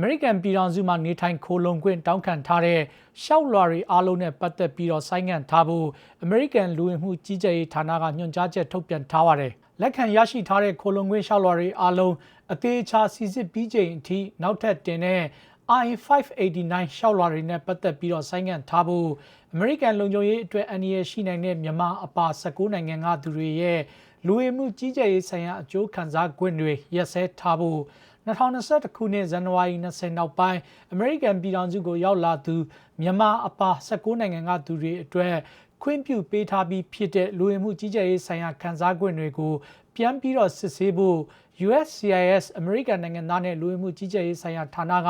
မေရိကန်ပြည်ထောင်စုမှာနေထိုင်ခိုလုံခွင့်တောင်းခံထားတဲ့ရှောက်လွှာတွေအားလုံးနဲ့ပတ်သက်ပြီးတော့ဆိုင်းငံ့ထားဖို့အမေရိကန်လူဝင်မှုကြီးကြပ်ရေးဌာနကညွှန်ကြားချက်ထုတ်ပြန်ထားပါတယ်။လက်ခံရရှိထားတဲ့ခိုလုံခွင့်ရှောက်လွှာတွေအားလုံးအသေးချာစီစစ်ပြီးချိန်အထိနောက်ထပ်တင်တဲ့ I589 ရှောက်လွှာတွေနဲ့ပတ်သက်ပြီးတော့ဆိုင်းငံ့ထားဖို့အမေရိကန်လုံခြုံရေးအတွက်အန္တရာယ်ရှိနိုင်တဲ့မြန်မာအပါ19နိုင်ငံကသူတွေရဲ့လူဝင်မှုကြီးကြပ်ရေးဆိုင်ရာအကျိုးခံစား권တွေရက်စဲထားဖို့ 2021ခုနှစ်ဇန်နဝါရီ20နောက်ပိုင်းအမေရိကန်ပြည်ထောင်စုကိုရောက်လာသူမြန်မာအပါ19နိုင်ငံကသူတွေအတွက်ခွင့်ပြုပေးထားပြီးဖြစ်တဲ့လူဝင်မှုကြီးကြပ်ရေးဆိုင်ရာခံစား권တွေကိုပြန်ပြီးတော့စစ်ဆေးဖို့ USCIS အမေရိကန်နိုင်ငံသားနဲ့လူဝင်မှုကြီးကြပ်ရေးဆိုင်ရာဌာနက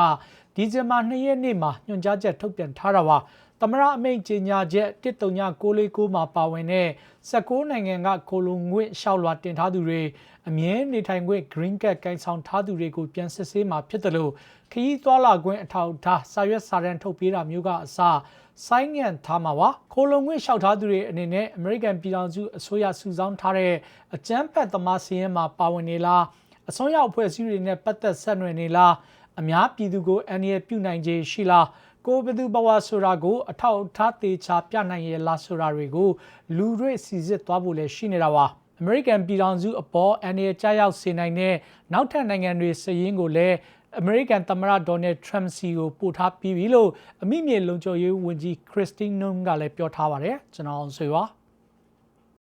ဒီဇင်ဘာ2ရက်နေ့မှာညွှန်ကြားချက်ထုတ်ပြန်ထားတာပါ သမရအမိန့်ကြေညာချက်13969မှာပါဝင်တဲ့19နိုင်ငံကကိုလုံငွေရှောက်လွှာတင်ထားသူတွေအမြဲနေထိုင်ခွင့် green card ကိုင်ဆောင်ထားသူတွေကိုပြန်စစ်ဆေးမှာဖြစ်တယ်လို့ခရီးသွားလာခွင့်အထောက်အထားစာရွက်စာတမ်းထုတ်ပေးတာမျိုးကအစဆိုင်းငံ့ထားမှာပါခိုလုံငွေလျှောက်ထားသူတွေအနေနဲ့အမေရိကန်ပြည်ထောင်စုအစိုးရစုဆောင်းထားတဲ့အကြမ်းဖက်သမားစီးရင်မှာပါဝင်နေလားအစွန်းရောက်အဖွဲ့အစည်းတွေနဲ့ပတ်သက်ဆက်နွယ်နေလား အများပြည်သူကိုအန္တရာယ်ပြုနိုင်ခြေရှိလားကိုဘသူဘဝဆိုတာကို အထောက်အထားသေးချာပြနိုင်ရလားဆိုတာတွေကိုလူတွေစီစစ်သွားဖို့လည်းရှိနေတာပါအမေရိကန်ပြည်ထောင်စုအပေါ်အန္တရာယ်ကြားရောက်စေနိုင်တဲ့နောက်ထပ်နိုင်ငံတွေစည်ရင်းကိုလည်းအမေရိကန်သမ္မတဒေါ်နယ်ထရမ့်စီကိုပို့ထားပြီးပြီလို့အမိမြေလုံခြုံရေးဝန်ကြီးခရစ်စတင်းနွန်းကလည်းပြောထားပါတယ်ကျွန်တော်အောင်ဆွေပါ